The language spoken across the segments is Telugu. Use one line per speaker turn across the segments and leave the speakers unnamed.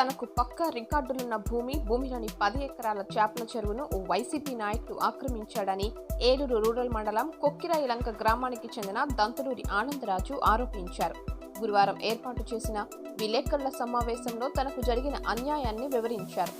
తనకు పక్కా రికార్డులున్న భూమి భూమిలోని పది ఎకరాల చేపల చెరువును ఓ వైసీపీ నాయకుడు ఆక్రమించాడని ఏలూరు రూరల్ మండలం కొక్కిరాయిలంక గ్రామానికి చెందిన దంతలూరి ఆనందరాజు ఆరోపించారు. గురువారం ఏర్పాటు చేసిన విలేకరుల సమావేశంలో తనకు జరిగిన అన్యాయాన్ని వివరించారు.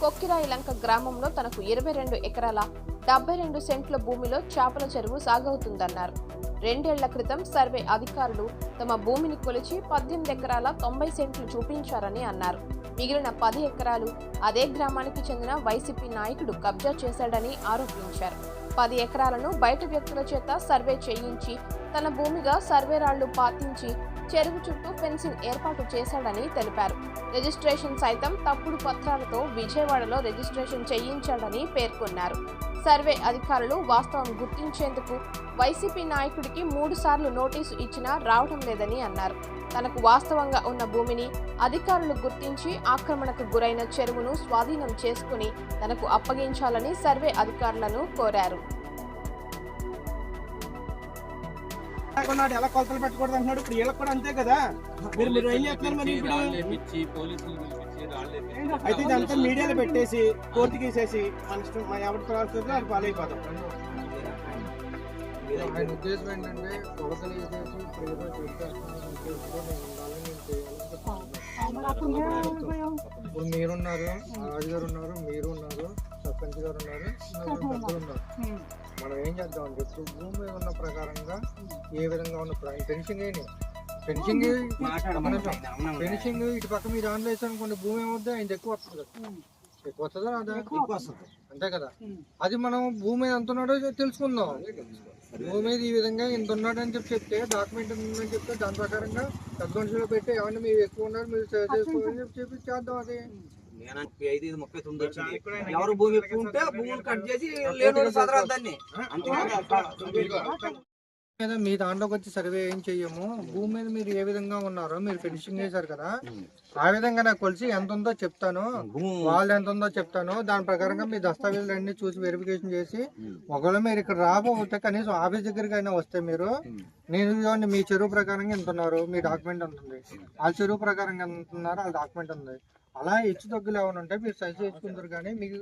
కొక్కిరాయిలంక గ్రామంలో తనకు ఇరవై రెండు ఎకరాల డెబ్బై రెండు సెంట్ల భూమిలో చేపల చెరువు సాగవుతుందన్నారు. రెండేళ్ళ క్రితం సర్వే అధికారులు తమ భూమిని కొలిచి పద్దెనిమిది ఎకరాల తొంభై సెంట్లు చూపించారని అన్నారు. మిగిలిన పది ఎకరాలు అదే గ్రామానికి చెందిన వైసీపీ నాయకుడు కబ్జా చేశాడని ఆరోపించారు. పది ఎకరాలను బయట వ్యక్తుల చేత సర్వే చేయించి తన భూమిగా సర్వేరాళ్ళు పాతించి చెరువు చుట్టూ ఫెన్సింగ్ ఏర్పాటు చేశాడని తెలిపారు. రిజిస్ట్రేషన్ సైతం తప్పుడు పత్రాలతో విజయవాడలో రిజిస్ట్రేషన్ చేయించాడని పేర్కొన్నారు. సర్వే అధికారులు వాస్తవం గుర్తించేందుకు వైసీపీ నాయకుడికి మూడు సార్లు నోటీసు ఇచ్చినా రావడం లేదని అన్నారు. తనకు వాస్తవంగా ఉన్న భూమిని అధికారులు గుర్తించి ఆక్రమణకు గురైన చెరువును స్వాధీనం చేసుకుని తనకు అప్పగించాలని సర్వే అధికారులను కోరారు.
కొన్నాడు ఎలా కొలతలు పెట్టకూడదు అంటున్నాడు. ఇప్పుడు వీళ్ళకి కూడా అంతే కదా. మీరు మీరు ఏం చేస్తున్నారు మరి ఇప్పుడు? అయితే ఇదంతా మీడియాలో పెట్టేసి కోర్టుకి వేసేసి మన ఇష్టం మన ఎవరి ప్రారంభం అది పాలైపోతాం.
ఆయన ఉద్దేశం ఏంటంటే కొలతలు వేసేసి చెప్తున్నాను. ఇప్పుడు మీరున్నారు రాజుగారు ఉన్నారు మీరు ఉన్నారు సర్పంచ్ గారు ఉన్నారు ఉన్నారు. మనం ఏం చేద్దాం అంటే ఇప్పుడు భూమి ఉన్న ప్రకారంగా ఏ విధంగా ఉన్న ఫెన్సింగ్ అయినాయి ఫెన్సింగ్ ఫెన్సింగ్ ఇటు పక్క మీరు ఆన్ వేసారు అనుకోండి భూమి ఏమవుద్ది ఆయన ఎక్కువ వస్తుంది ఎక్కువ వస్తుందా రాదా? ఎక్కువ వస్తుంది. అంతే కదా. అది మనం భూమి మీద ఎంత ఉన్నాడో తెలుసుకుందాం. భూమి మీద ఈ విధంగా ఇంత ఉన్నాడు అని చెప్పి చెప్తే డాక్యుమెంట్ ఉందని చెప్తే దాని ప్రకారంగా మనుషులు పెట్టి ఏమన్నా మీరు ఎక్కువ ఉన్నారు మీరు సేవ్ చేసుకోవాలని చెప్పి చెప్పి చేద్దాం అది.
ముప్పై ఐదు ఇది ముప్పై తొమ్మిది వచ్చింది. ఎవరు భూమి ఎక్కువ ఉంటే భూములు కట్ చేసి లేని సదరాన్ని
మీద మీ దాంట్లోకి వచ్చి సర్వే ఏం చెయ్యము? భూమి మీద మీరు ఏ విధంగా ఉన్నారో మీరు ఫినిషింగ్ చేశారు కదా. ఆ విధంగా నాకు కొలిసి ఎంత ఉందో చెప్తాను. వాళ్ళు ఎంత ఉందో చెప్తాను. దాని ప్రకారంగా మీ దస్తావేజులు అన్ని చూసి వెరిఫికేషన్ చేసి ఒకవేళ మీరు ఇక్కడ రాబోతే కనీసం ఆఫీస్ దగ్గరికి అయినా వస్తే మీరు నేను మీ చెరువు ప్రకారంగా ఎంత ఉన్నారు? మీ డాక్యుమెంట్ ఎంత ఉంది? వాళ్ళ చెరువు ప్రకారంగా ఎంత ఉన్నారు? వాళ్ళ డాక్యుమెంట్ ఉంది? అలా హెచ్చు తగ్గులు ఏమైనా ఉంటే మీరు సరి చేసుకుంటారు కానీ మీకు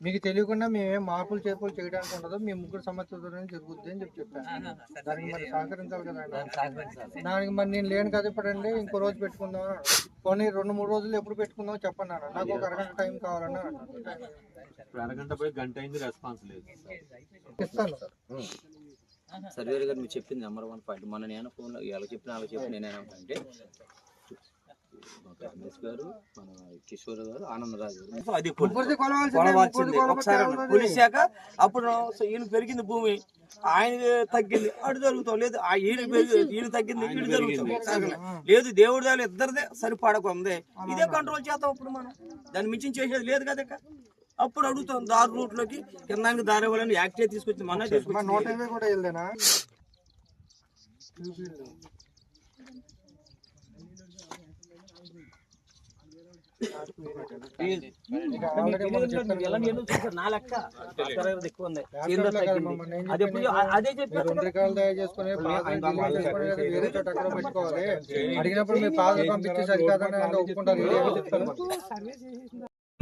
మీకు తెలియకుండా మేమేం మార్పులు చేర్పులు చేయడానికి ఉండదు. మీ ముగ్గురు సమస్యలతోనే జరుగుద్ది అని చెప్పి చెప్పాను. దానికి మరి సహకరించాలి కదా ఆయన. దానికి మరి నేను లేను కదా ఇప్పుడండి ఇంకో రోజు పెట్టుకుందాం. పోనీ రెండు మూడు రోజులు ఎప్పుడు పెట్టుకుందాం చెప్పండి అన్నాడు. నాకు ఒక అరగంట టైం కావాలన్నా
ఇప్పుడు అరగంట పోయి గంట అయింది రెస్పాన్స్ లేదు
ఇస్తాను.
సర్వేర్ గారు మీరు చెప్పింది నెంబర్ వన్ పాయింట్. మొన్న నేను ఫోన్లో ఎలా చెప్పిన అలా చెప్పి నేనేమంటే రమేష్ గారు మన కిషోర్ గారు ఆనందరాజు గారు అది
ముగ్గురిది కొలవాల్సిందే,
కొలవాల్సిందే.
ముగ్గురిది
ఒకసారి
కొలవకపోతే
కొలిసాక అప్పుడు ఈయన పెరిగింది భూమి ఆయన తగ్గింది అటు జరుగుతాం. లేదు ఆ ఈయన ఈయన తగ్గింది ఇటు జరుగుతాం. లేదు దేవుడి దాని ఇద్దరిదే సరిపడక ఉంది ఇదే కంట్రోల్ చేస్తాం ఇప్పుడు మనం. దాన్ని మించి చేసేది లేదు కదా. అప్పుడు అడుగుతాం దారి రూట్లోకి కిందానికి దారి ఇవ్వాలని యాక్టే తీసుకొచ్చి మన తీసుకొచ్చి
ఇరవై కూడా వెళ్దేనా ఆల్రెడీ మనం చెప్పాం
నా లెక్క ఎక్కువ ఉంది అది ఎప్పుడు అదే చెప్పారు
పెట్టుకోవాలి అడిగినప్పుడు మీ పాస్ పంపించి సరికాదని అంటే ఒప్పుకుంటారు